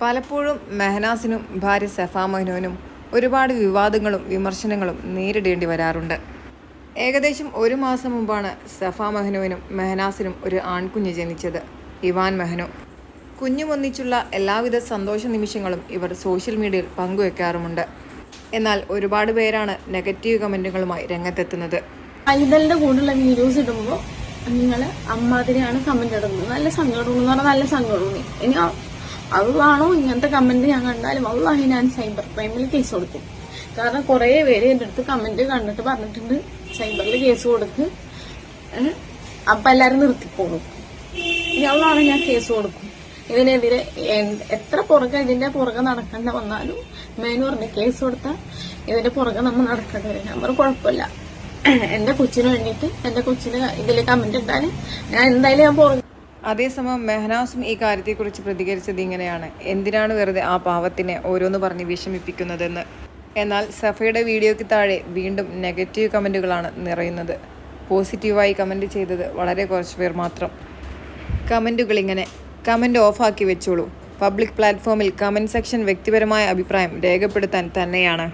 പലപ്പോഴും മെഹനാസിനും ഭാര്യ സഫാ മൊഹനോനും ഒരുപാട് വിവാദങ്ങളും വിമർശനങ്ങളും നേരിടേണ്ടി വരാറുണ്ട്. ഏകദേശം ഒരു മാസം മുമ്പാണ് സെഫാ മഹ്നുവിനും മെഹനാസിനും ഒരു ആൺകുഞ്ഞ് ജനിച്ചത് ഇവാൻ മെഹ്നു. കുഞ്ഞുമൊന്നിച്ചുള്ള എല്ലാവിധ സന്തോഷ നിമിഷങ്ങളും ഇവർ സോഷ്യൽ മീഡിയയിൽ പങ്കുവെക്കാറുമുണ്ട്. എന്നാൽ ഒരുപാട് പേരാണ് നെഗറ്റീവ് കമന്റുകളുമായി രംഗത്തെത്തുന്നത്. ഐതലിന്റെ കൂടെയുള്ള വീഡിയോസ് ഇടുമ്പോൾ നിങ്ങൾ അമ്മാതിരിയാണ് കമന്റ് ഇടുന്നത്. നല്ല സങ്കടം എന്ന് പറഞ്ഞാൽ നല്ല സങ്കടം ഇനി അതാണോ ഇങ്ങനത്തെ കമന്റ് ഞാൻ കണ്ടാലും അള്ളാഹി ഞാൻ സൈബർ ക്രൈമിൽ കേസ് കൊടുക്കും. കാരണം കുറെ പേര് എന്റെ അടുത്ത് കമന്റ് കണ്ടിട്ട് പറഞ്ഞിട്ടുണ്ട് സൈബറിൽ കേസ് കൊടുക്ക്. അപ്പൊ എല്ലാരും നിർത്തിക്കോളും. ഇയാളാണ് ഞാൻ കേസ് കൊടുക്കും. ഇതിനെതിരെ എത്ര പുറകെ ഇതിന്റെ പുറകെ നടക്കേണ്ട വന്നാലും മേനു പറഞ്ഞ് കേസ് കൊടുത്താൽ ഇതിന്റെ പുറകെ നമ്മൾ നടക്കേണ്ടി വരും. നമ്മൾ കുഴപ്പമില്ല. എന്റെ കൊച്ചിന് വേണ്ടിയിട്ട് എന്റെ കൊച്ചിന് ഇതിൽ കമന്റ് ഇട്ടാൽ ഞാൻ എന്തായാലും ഞാൻ പുറകെ അതേസമയം മെഹനാസും ഈ കാര്യത്തെക്കുറിച്ച് പ്രതികരിച്ചത് ഇങ്ങനെയാണ്. എന്തിനാണ് വെറുതെ ആ പാവത്തിനെ ഓരോന്ന് പറഞ്ഞ് വിഷമിപ്പിക്കുന്നതെന്ന്. എന്നാൽ സഫയുടെ വീഡിയോയ്ക്ക് താഴെ വീണ്ടും നെഗറ്റീവ് കമന്റുകളാണ് നിറയുന്നത്. പോസിറ്റീവായി കമന്റ് ചെയ്തത് വളരെ കുറച്ച് പേർ മാത്രം. കമന്റുകൾ ഇങ്ങനെ കമന്റ് ഓഫാക്കി വെച്ചോളൂ. പബ്ലിക് പ്ലാറ്റ്ഫോമിൽ കമന്റ് സെക്ഷൻ വ്യക്തിപരമായ അഭിപ്രായം രേഖപ്പെടുത്താൻ തന്നെയാണ്.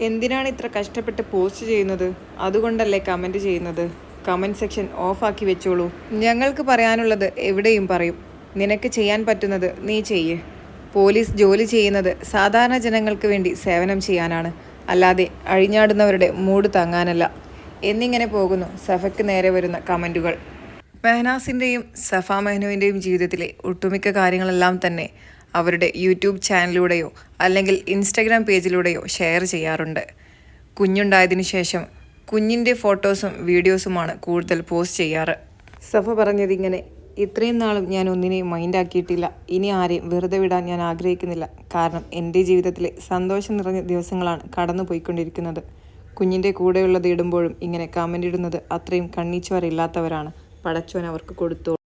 എന്തിനാണ് ഇത്ര കഷ്ടപ്പെട്ട് പോസ്റ്റ് ചെയ്യുന്നത്? അതുകൊണ്ടല്ലേ കമന്റ് ചെയ്യുന്നത്? കമന്റ് സെക്ഷൻ ഓഫാക്കി വെച്ചോളൂ. ഞങ്ങൾക്ക് പറയാനുള്ളത് എവിടെയും പറയും. നിനക്ക് ചെയ്യാൻ പറ്റുന്നത് നീ ചെയ്യേ. പോലീസ് ജോലി ചെയ്യുന്നത് സാധാരണ ജനങ്ങൾക്ക് വേണ്ടി സേവനം ചെയ്യാനാണ്. അല്ലാതെ അഴിഞ്ഞാടുന്നവരുടെ മൂട് താങ്ങാനല്ല. എന്നിങ്ങനെ പോകുന്നു സഫയ്ക്ക് നേരെ വരുന്ന കമന്റുകൾ മെഹനാസിന്റെയും സഫ മെഹ്നുവിന്റെയും ജീവിതത്തിലെ ഒട്ടുമിക്ക കാര്യങ്ങളെല്ലാം തന്നെ അവരുടെ യൂട്യൂബ് ചാനലിലൂടെയോ അല്ലെങ്കിൽ ഇൻസ്റ്റഗ്രാം പേജിലൂടെയോ ഷെയർ ചെയ്യാറുണ്ട്. കുഞ്ഞുണ്ടായതിനു ശേഷം കുഞ്ഞിന്റെ ഫോട്ടോസും വീഡിയോസുമാണ് കൂടുതൽ പോസ്റ്റ് ചെയ്യാറ്. സഫ പറഞ്ഞത് ഇങ്ങനെ ഇത്രയും നാളും ഞാൻ ഒന്നിനെയും മൈൻഡാക്കിയിട്ടില്ല ഇനി ആരെയും വെറുതെ വിടാൻ ഞാൻ ആഗ്രഹിക്കുന്നില്ല. കാരണം എന്റെ ജീവിതത്തിലെ സന്തോഷം നിറഞ്ഞ ദിവസങ്ങളാണ് കടന്നു പോയിക്കൊണ്ടിരിക്കുന്നത് കുഞ്ഞിന്റെ കൂടെയുള്ളത് ഇടുമ്പോഴും ഇങ്ങനെ കമന്റ് ഇടുന്നത് അത്രയും കണ്ണീച്ചുവരില്ലാത്തവരാണ് പടച്ചോൻ അവർക്ക് കൊടുത്തു